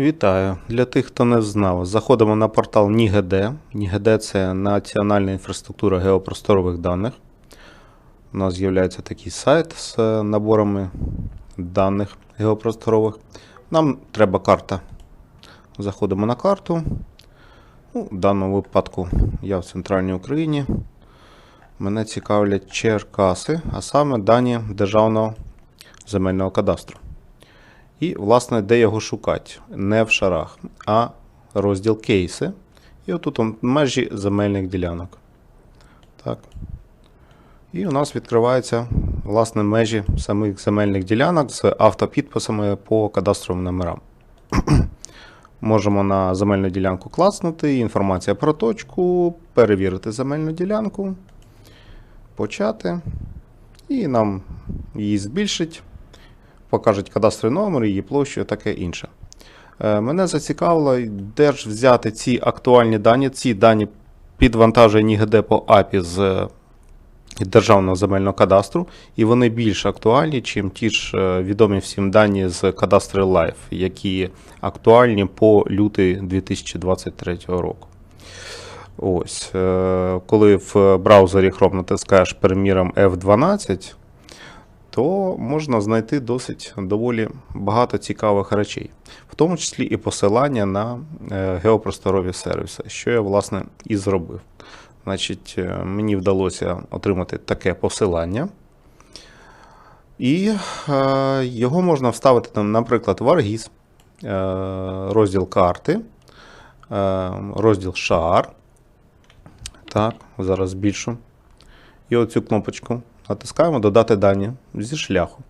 Вітаю! Для тих, хто не знав, заходимо на портал NIGD. NIGD – це Національна інфраструктура геопросторових даних. У нас з'являється такий сайт з е, наборами даних геопросторових. Нам треба карта. Заходимо на карту. Ну, в даному випадку я в центральній Україні. Мене цікавлять Черкаси, а саме дані Державного земельного кадастру. І, власне, де його шукати? Не в шарах, а розділ кейси. І отут межі земельних ділянок. Так. І у нас відкриваються власне межі самих земельних ділянок з автопідписами по кадастровим номерам. Можемо на земельну ділянку класнути, інформація про точку, перевірити земельну ділянку, почати. І нам її збільшить покажуть кадастровий номер, її площу, таке інше. Е, Мене зацікавило, де ж взяти ці актуальні дані. Ці дані підвантажені ГД по АПІ з е, Державного земельного кадастру, і вони більш актуальні, чим ті ж е, відомі всім дані з кадастри Life, які актуальні по лютий 2023 року. Ось, коли в браузері Chrome натискаєш переміром F12, то можна знайти досить доволі багато цікавих речей, в тому числі і посилання на е, геопросторові сервіси, що я, власне, і зробив. Значить, е, мені вдалося отримати таке посилання. І е, його можна вставити, там, наприклад, в Argis, е, розділ карти, е, розділ шар. Так, зараз збільшу. І оцю кнопочку натискаємо Додати дані зі шляху.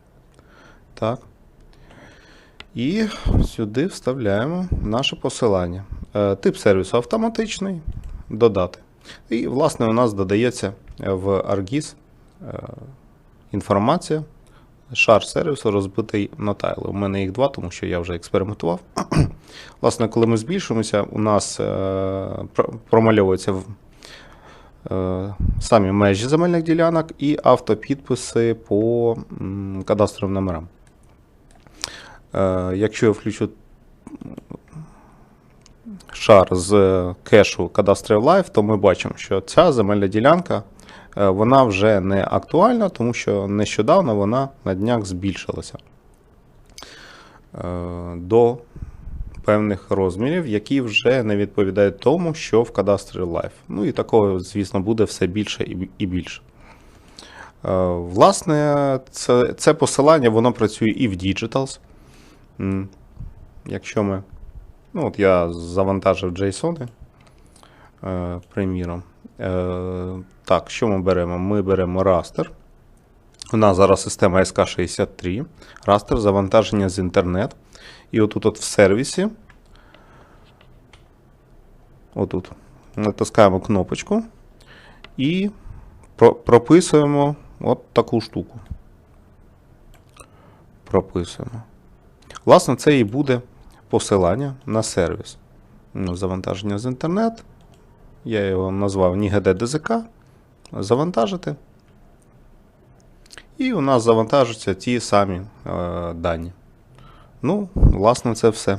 Так. І сюди вставляємо наше посилання. Е, Тип сервісу автоматичний. Додати. І, власне, у нас додається в ArcGIS е, інформація. Шар сервісу розбитий на тайли. У мене їх два, тому що я вже експериментував. Власне, коли ми збільшуємося, у нас е, промальовується самі межі земельних ділянок і автопідписи по кадастровим номерам. Е, Якщо я включу шар з кешу Cadastral Live, то ми бачимо, що ця земельна ділянка е, вона вже не актуальна, тому що нещодавно вона на днях збільшилася е, до певних розмірів, які вже не відповідають тому, що в кадастрі Live. Ну і такого, звісно, буде все більше і більше. Е, Власне, це, це посилання воно працює і в Digitals. Якщо ми. Ну, от я завантажив JSON, е, приміром. Е, так, що ми беремо? Ми беремо raster. У нас зараз система SK63. Raster завантаження з інтернет. І отут от в сервісі. Отут. Натискаємо кнопочку і про- прописуємо от таку штуку. Прописуємо. Власне, це і буде посилання на сервіс. Ну, Завантаження з інтернет. Я його назвав NIGD DZK. Завантажити. І у нас завантажаться ті самі е, дані. Ну, власне, це все.